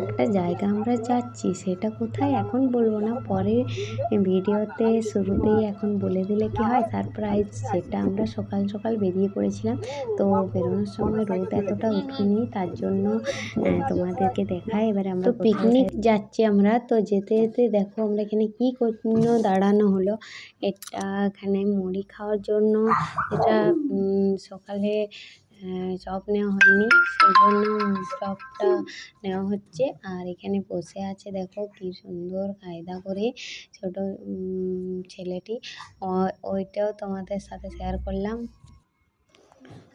একটা জায়গা আমরা যাচ্ছি সেটা কোথায় এখন বলব না। পরে ভিডিওতে শুরুতেই এখন বলে দিলে কি হয় সারপ্রাইজ সেটা আমরা সকাল সকাল বেরিয়ে পড়েছিলাম। তো বেরোনোর সময় রোদ এতটা উঠেনি তার জন্য তোমাদেরকে দেখায়। এবারে আমরা পিকনিক যাচ্ছি আমরা। তো যেতে যেতে দেখো আমরা এখানে কি জন্য দাঁড়ানো হলো। এটা এখানে মুড়ি খাওয়ার জন্য এটা সকালে চপ নেওয়া হয়নি সেই জন্য চপটা নেওয়া হচ্ছে। আর এখানে বসে আছে দেখো কি সুন্দর কায়দা করে ছোট ছেলেটি। ও- ওইটাও তোমাদের সাথে শেয়ার করলাম।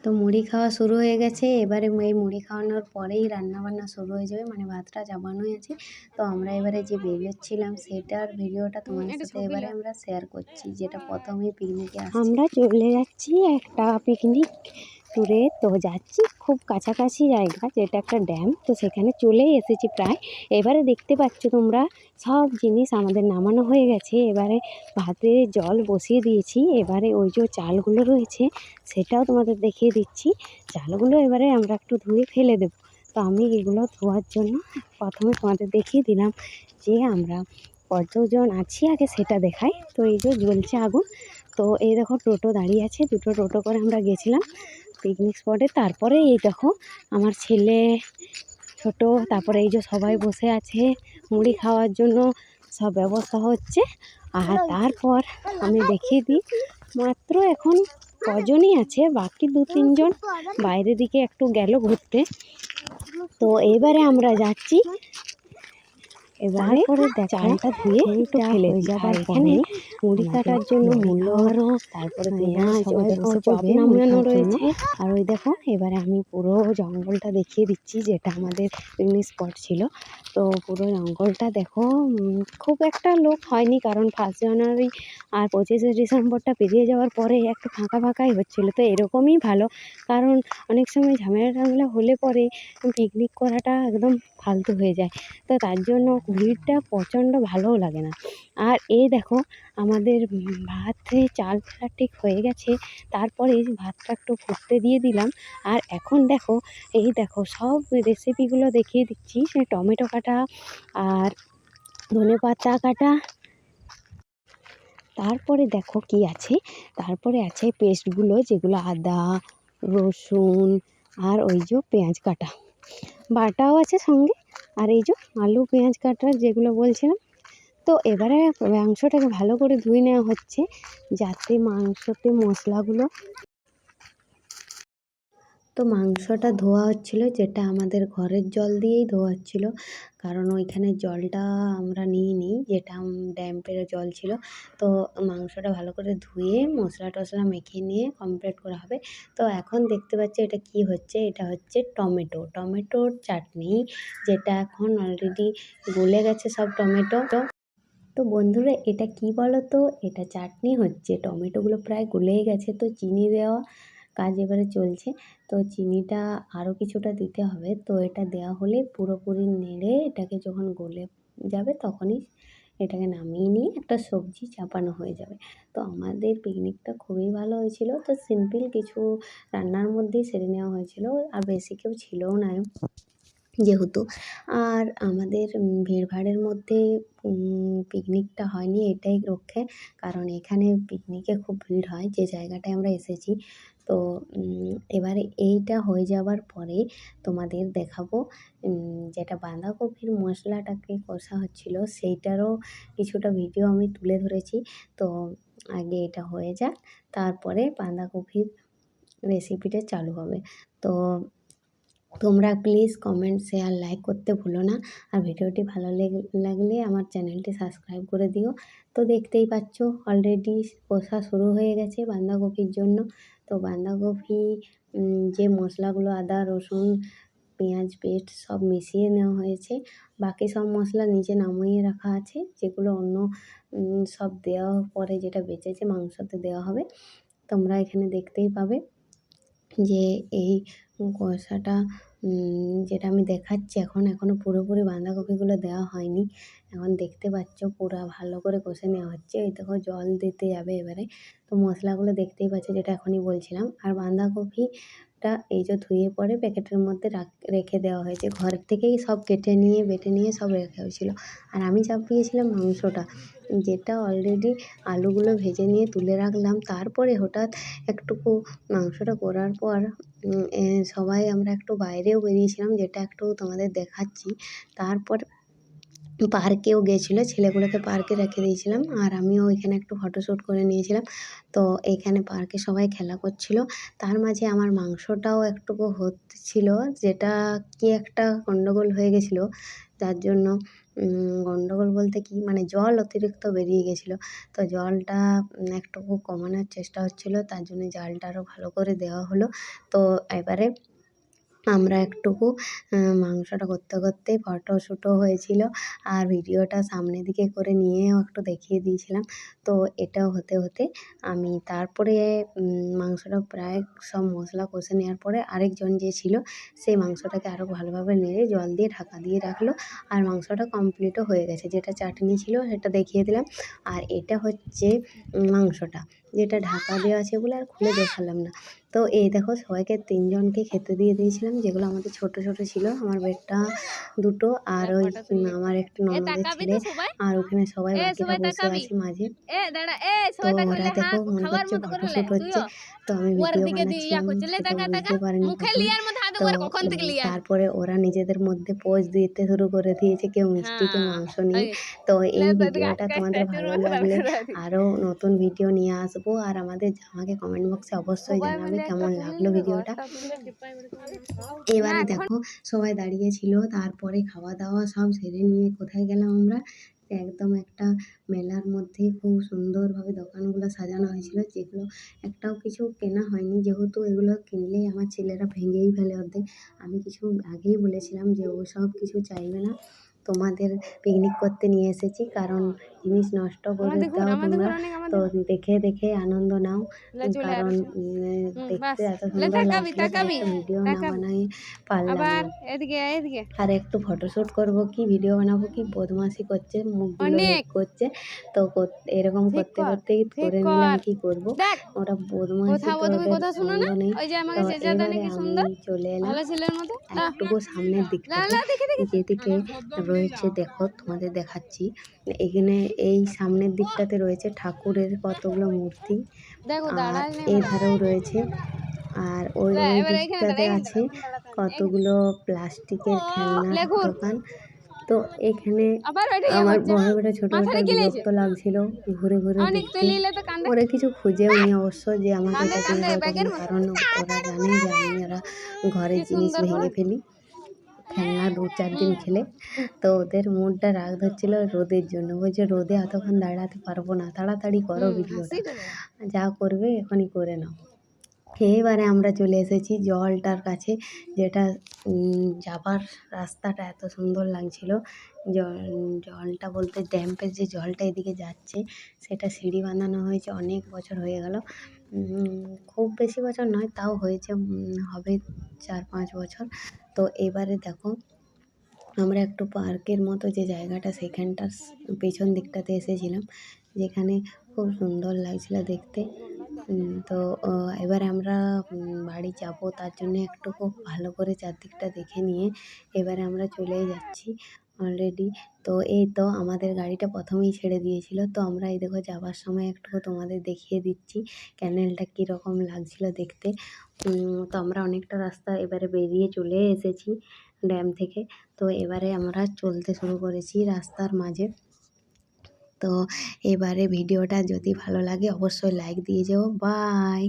তো মুড়ি খাওয়া শুরু হয়ে গেছে। এবারে এই মুড়ি খাওয়ানোর পরেই রান্না বান্না শুরু হয়ে যাবে মানে ভাতটা চাপানোই আছে। তো আমরা এবারে যে বেরিয়েছিলাম সেটার ভিডিওটা তোমাদের সাথে এবারে আমরা শেয়ার করছি যেটা প্রথমেই পিকনিকে আমরা চলে যাচ্ছি একটা পিকনিক ট্যুরে তো যাচ্ছি খুব কাছাকাছি জায়গা, যেটা একটা ড্যাম, তো সেখানে চলেই এসেছি প্রায়। এবারে দেখতে পাচ্ছ তোমরা, সব জিনিস আমাদের নামানো হয়ে গেছে। এবারে ভাতে জল বসিয়ে দিয়েছি। এবারে ওই যে চালগুলো রয়েছে, সেটাও তোমাদের দেখিয়ে দিচ্ছি। চালগুলো এবারে আমরা একটু ধুয়ে ফেলে দেব। তো আমি এগুলো ধোয়ার জন্য প্রথমে তোমাদের দেখিয়ে দিলাম যে আমরা কতজন আছি আগে সেটা দেখাই। তো এই যে জ্বলছে আগুন। তো এই দেখো টোটো দাঁড়িয়ে আছে। দুটো টোটো করে আমরা গেছিলাম। পিকনিক স্পটে তারপরে এই দেখো, আমার ছেলে ছোট, তারপরে এই যে সবাই বসে আছে, মুড়ি খাওয়ার জন্য, সব ব্যবস্থা হচ্ছে। আর তারপর আমি দেখিয়ে দিই, মাত্র এখন কজনই আছে, বাকি দু তিনজন বাইরের দিকে একটু গেল ঘুরতে। তো এবারে আমরা যাচ্ছি এবারে চালটা ধুয়ে একটু ফেলে যাবার এখানে মুড়ি কাটার জন্য মূল্য আরও তারপরে পেঁয়াজ ওই দেখো চপ নামানো রয়েছে আর ওই দেখো এবারে আমি পুরো জঙ্গলটা দেখিয়ে দিচ্ছি যেটা আমাদের পিকনিক স্পট ছিল। তো পুরো জঙ্গলটা দেখো খুব একটা লোক হয়নি কারণ ফার্স্ট জানুয়ারি আর পঁচিশে ডিসেম্বরটা পেরিয়ে যাওয়ার পরে একটু ফাঁকা ফাঁকাই হচ্ছিল। তো এরকমই ভালো কারণ অনেক সময় ঝামেলা টামেলা হলে পরে পিকনিক করাটা একদম ফালতু হয়ে যায়। তো তার জন্য ভিড়টা প্রচণ্ড ভালোও লাগে না। আর এই দেখো, আমাদের ভাতে চাল ফেলা ঠিক হয়ে গেছে, তারপরে ভাতটা একটু ফুটতে দিয়ে দিলাম। আর এখন দেখো, এই দেখো, সব রেসিপিগুলো দেখিয়ে দিচ্ছি, সে টমেটো কাটা আর ধনে পাতা কাটা। তারপরে দেখো কি আছে, তারপরে আছে পেস্টগুলো যেগুলো আদা, রসুন আর ওই যে পেঁয়াজ কাটা। বাটাও আছে সঙ্গে, আর এই যে আলু, পেঁয়াজ কাটার যেগুলো বলছিলাম। তো এবারে মাংসটাকে ভালো করে ধুয়ে নেওয়া হচ্ছে, যাতে মাংসতে মশলাগুলো তো মাংসটা ধোয়া হচ্ছিল, যেটা আমাদের ঘরের জল দিয়েই ধোয়া হচ্ছিল। কারণ ওইখানে জলটা আমরা নিইনি, যেটা ড্যাম্পের জল ছিল। তো মাংসটা ভালো করে ধুয়ে, মশলা টশলা মেখে নিয়ে কমপ্লিট করা হবে। তো এখন দেখতে পাচ্ছি এটা কি হচ্ছে, এটা হচ্ছে টমেটো। টমেটোর চাটনি, যেটা এখন অলরেডি গলে গেছে সব টমেটো। তো তো বন্ধুরা, এটা কি বলো তো এটা চাটনি হচ্ছে। টমেটোগুলো প্রায় গলেই গেছে। তো চিনি দেওয়া কাজ এবারে চলছে। তো চিনিটা আরও কিছুটা দিতে হবে। তো এটা দেওয়া হলে পুরোপুরি নেড়ে এটাকে যখন গলে যাবে তখনই এটাকে নামিয়ে নিয়ে একটা সবজি চাপানো হয়ে যাবে। তো আমাদের পিকনিকটা খুবই ভালো হয়েছিল। তো সিম্পল কিছু রান্নার মধ্যেই সেরে নেওয়া হয়েছিল আর বেশি কেউ ছিলও না যেহেতু। আর আমাদের ভিড়ভাড়ের মধ্যে পিকনিকটা হয়নি এটাই রক্ষে। কারণ এখানে পিকনিকে খুব ভিড় হয়। যে জায়গাটায় আমরা এসেছি তো এবারে এইটা হয়ে যাওয়ার পরে তোমাদের দেখাবো যেটা বাঁধাকপির মশলাটাকে কষা হচ্ছিল সেইটারও কিছুটা ভিডিও আমি তুলে ধরেছি। তো, আগে এটা হয়ে যাক, তারপরে বাঁধাকপির রেসিপিটা চালু হবে। তো তোমরা প্লিজ কমেন্ট শেয়ার লাইক করতে ভুলো না। আর ভিডিওটি ভালো লেগে- লাগলে আমার চ্যানেলটি সাবস্ক্রাইব করে দিও। তো দেখতেই পাচ্ছ অলরেডি কষা শুরু হয়ে গেছে বাঁধাকপির জন্য। তো বাঁধাকপি যে মশলাগুলো, আদা, রসুন, পেঁয়াজ, পেস্ট সব মিশিয়ে নেওয়া হয়েছে। বাকি সব মশলা নিচে নামিয়ে রাখা আছে, যেগুলো অন্য সব দেওয়া পরে যেটা বেঁচেছে মাংসতে দেওয়া হবে। তোমরা এখানে দেখতেই পাবে। যে এই কষাটা যেটা আমি দেখাচ্ছি এখন এখনও পুরোপুরি বাঁধাকপিগুলো দেওয়া হয়নি। এখন দেখতে পাচ্ছ পুরো ভালো করে কষে নেওয়া হচ্ছে। এই দেখো জল দিতে যাবে এবারে। তো মশলাগুলো দেখতেই পাচ্ছ, যেটা এখনই বলছিলাম। আর বাঁধাকপি টা এই যে ধুয়ে পরে প্যাকেটের মধ্যে রাখ দেওয়া হয়েছে। ঘর থেকেই সব কেটে নিয়ে, বেটে নিয়ে সব রেখে হয়েছিল। আর আমি চাপিয়েছিলাম মাংসটা। যেটা অলরেডি আলুগুলো ভেজে নিয়ে তুলে রাখলাম। তারপরে হঠাৎ একটুকু মাংসটা করার পর সবাই আমরা একটু বাইরেও বেরিয়েছিলাম। যেটা একটু তোমাদের দেখাচ্ছি। তারপর পার্কেও গেছিল, ছেলেগুলোকে পার্কে রেখে দিয়েছিলাম আর আমিও ওইখানে একটু ফটোশ্যুট করে নিয়েছিলাম। তো এইখানে পার্কে সবাই খেলা করছিল। তার মাঝে আমার মাংসটাও একটুকু হচ্ছিল, যেটা কি একটা গন্ডগোল হয়ে গেছিল। যার জন্য গণ্ডগোল বলতে কি মানে জল অতিরিক্ত বেরিয়ে গেছিল। তো জলটা একটুকু কমানোর চেষ্টা হচ্ছিল, তার জন্য জালটা আরও ভালো করে দেওয়া হলো। তো এবারে আমরা একটুকু মাংসটা করতে করতে ফটোশ্যুটও হয়েছিল আর ভিডিওটা সামনের দিকে করে নিয়েও একটু দেখিয়ে দিয়েছিলাম। তো এটাও হতে হতে আমি তারপরে মাংসটা প্রায় সব মশলা কষে নেওয়ার পরে আরেকজন যে ছিল সেই মাংসটাকে আরও ভালোভাবে নেড়ে জল দিয়ে ঢাকা দিয়ে রাখল আর মাংসটা কমপ্লিটও হয়ে গেছে। যেটা চাটনি ছিল সেটা দেখিয়ে দিলাম। আর এটা হচ্ছে মাংসটা। যেটা ঢাকা দেওয়া আছে বলে আর খুলে দেখালাম না। তো এই দেখো সবাইকে তিনজনকে খেতে দিয়ে দিয়েছিলাম যেগুলো আমাদের ছোট ছোট ছিল। আমার বেডটা দুটো আর ওই আমার একটু ননদের ছেলে আর ওখানে সবাই বসে আছে মাঝে। তো ওরা দেখো মনে করছে ফটোশুট হচ্ছে তো আমি ভিডিও বানাচ্ছিলাম বুঝতে পারিনি তো তারপরে ওরা নিজেদের মধ্যে পোজ দিতে শুরু করে দিয়েছে কেউ মিষ্টি কেউ হ্যাঁ, মাংস নিয়ে। তো এই ভিডিওটা তোমাদের ভালো লাগলে আরও নতুন ভিডিও নিয়ে আসব। আর আমাদের আমাকে কমেন্ট বক্সে অবশ্যই জানাবে কেমন লাগল ভিডিওটা। এবারে দেখো সবাই দাঁড়িয়ে ছিল তারপরে খাওয়া দাওয়া সব সেরে নিয়ে কোথায় গেলাম আমরা? একদম একটা মেলার মধ্যে খুব সুন্দরভাবে দোকানগুলো সাজানো হয়েছিল, যেগুলো একটাও কিছু কেনা হয়নি। যেহেতু এগুলো কিনলেই আমার ছেলেরা ভেঙেই ফেলে অর্ধেক। আমি কিছু আগেই বলেছিলাম যে ওসব কিছু চাইবে না। তোমাদের পিকনিক করতে নিয়ে এসেছি। কারণ জিনিস নষ্ট করে দাও তোমরা। তো দেখে দেখে আনন্দ নাও। কারণ দেখতে এত সুন্দর লাগছিল ভিডিও না বানাই পারলাম আর একটু ফটোশ্যুট করব কি ভিডিও বানাবো কি বদমাশি করছে মুখগুলো করছে। তো এরকম করতে করতেই করে। নিলাম কি করব? ওরা বদমাশি আমি চলে এলাম। একটুকু সামনের দিকটা যেদিকে রয়েছে দেখো তোমাদের দেখাচ্ছি। এখানে এই সামনের দিকটাতে রয়েছে ঠাকুরের কতগুলো মূর্তি। আর এই ধারেও রয়েছে। আর ওই দিকটাতে আছে কতগুলো প্লাস্টিকের খেলনার দোকান। তো এখানে আমার বড় বেটা ছোট বেটা বিরক্ত লাগছিল ঘুরে ঘুরে ওরা কিছু খুঁজেও নি অবশ্য যে আমাকে কারণ ওরা জানে যে আমি ওরা ঘরের জিনিস ভেঙে ফেলি। খেলনা দু চার দিন খেলে। তো ওদের মুডটা রাগ ধরছিল রোদের জন্য। বলছে রোদে এতক্ষণ দাঁড়াতে পারব না তাড়াতাড়ি করো ভিডিওটা। যা করবে এখনই করে নাও। এবারে আমরা চলে এসেছি জলটার কাছে, যেটা যাবার রাস্তাটা এত সুন্দর লাগছিল। জল, জলটা বলতে ড্যাম্পের যে জলটা এদিকে যাচ্ছে, সেটা সিঁড়ি বানানো হয়েছে, অনেক বছর হয়ে গেল। খুব বেশি বছর নয়, তাও হয়েছে হবে চার পাঁচ বছর। তো এবারে দেখো, আমরা একটু পার্কের মতো যে জায়গাটা, সেখানটার পেছন দিকটাতে এসেছিলাম, যেখানে খুব সুন্দর লাগছিল দেখতে। তো এবারে আমরা বাড়ি যাব। তার জন্যে একটু খুব ভালো করে চারদিকটা দেখে নিয়ে এবারে আমরা চলেই যাচ্ছি অলরেডি তো, এই তো আমাদের গাড়িটা প্রথমেই ছেড়ে দিয়েছিল। তো, আমরা এই দেখো যাবার সময় একটু তোমাদের দেখিয়ে দিচ্ছি ক্যানেলটা কীরকম লাগছিল দেখতে। তো, আমরা অনেকটা রাস্তা এবারে বেরিয়ে চলে এসেছি ড্যাম থেকে। তো, এবারে আমরা চলতে শুরু করেছি রাস্তার মাঝে। তো এবারে ভিডিওটা যদি ভালো লাগে অবশ্যই লাইক দিয়ে যেও। বাই